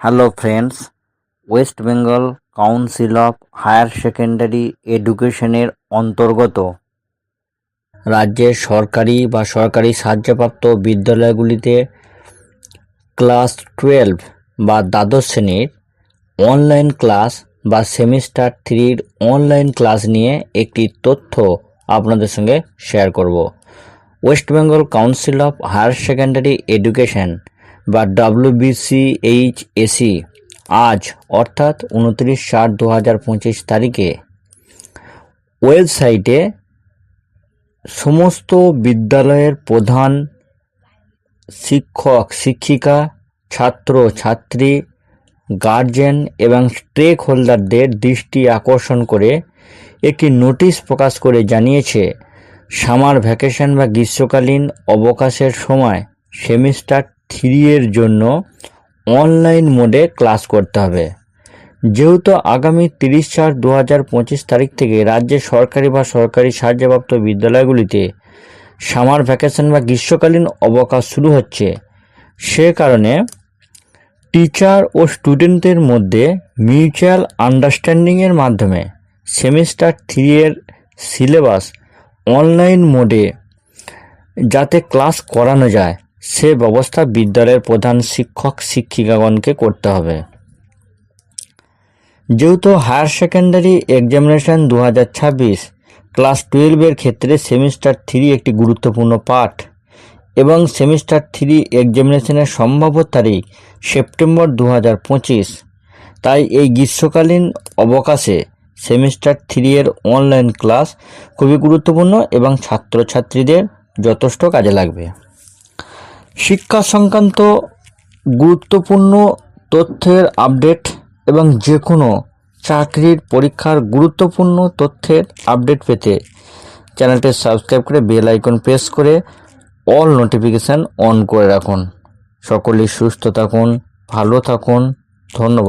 Hello friends West Bengal Council of Higher Secondary এডুকেশনের অন্তর্গত। রাজ্যের সরকারি বা সরকারি সাহায্যপ্রাপ্ত বিদ্যালয়গুলিতে ক্লাস টুয়েলভ বা দ্বাদশ শ্রেণির অনলাইন ক্লাস বা সেমিস্টার থ্রির অনলাইন ক্লাস নিয়ে একটি তথ্য আপনাদের সঙ্গে শেয়ার করব। West Bengal Council of Higher Secondary Education বা ডাব্লিউবিসিএইচএসি আজ, অর্থাৎ উনত্রিশ চার দু হাজার পঁচিশ তারিখে। ওয়েবসাইটে সমস্ত বিদ্যালয়ের প্রধান শিক্ষক, শিক্ষিকা, ছাত্র, ছাত্রী, গার্জেন এবং স্টেক হোল্ডারদের দৃষ্টি আকর্ষণ করে একটি নোটিশ প্রকাশ করে জানিয়েছে, সামার ভ্যাকেশন বা গ্রীষ্মকালীন অবকাশের সময় সেমিস্টার থ্রি এর জন্য অনলাইন মোডে ক্লাস করতে হবে। যেহেতু আগামী তিরিশ চার দু হাজার পঁচিশ তারিখ থেকে রাজ্যের সরকারি বা সরকারি সাহায্যপ্রাপ্ত বিদ্যালয়গুলিতে সামার ভ্যাকেশন বা গ্রীষ্মকালীন অবকাশ শুরু হচ্ছে। সে কারণে টিচার ও স্টুডেন্টদের মধ্যে মিউচুয়াল আন্ডারস্ট্যান্ডিংয়ের মাধ্যমে সেমিস্টার থ্রি এর সিলেবাস অনলাইন মোডে যাতে ক্লাস করানো যায়। সে ব্যবস্থা বিদ্যালয়ের প্রধান শিক্ষক শিক্ষিকাগণকে করতে হবে। যেহেতু হায়ার সেকেন্ডারি এক্সামিনেশন দু হাজার ছাব্বিশ, ক্লাস টুয়েলভের ক্ষেত্রে সেমিস্টার থ্রি একটি গুরুত্বপূর্ণ পাঠ এবং সেমিস্টার থ্রি এক্সামিনেশনের সম্ভাব্য তারিখ সেপ্টেম্বর দু হাজার পঁচিশ, তাই এই গ্রীষ্মকালীন অবকাশে সেমিস্টার থ্রি এর অনলাইন ক্লাস খুবই গুরুত্বপূর্ণ এবং ছাত্রছাত্রীদের যথেষ্ট কাজে লাগবে। শিক্ষা সংক্রান্ত গুরুত্বপূর্ণ তথ্যের আপডেট এবং যে কোনো চাকরির পরীক্ষার গুরুত্বপূর্ণ তথ্যের আপডেট পেতে চ্যানেলটি সাবস্ক্রাইব করে বেল আইকন প্রেস করে অল নোটিফিকেশান অন করে রাখুন। সকলেই সুস্থ থাকুন, ভালো থাকুন, ধন্যবাদ।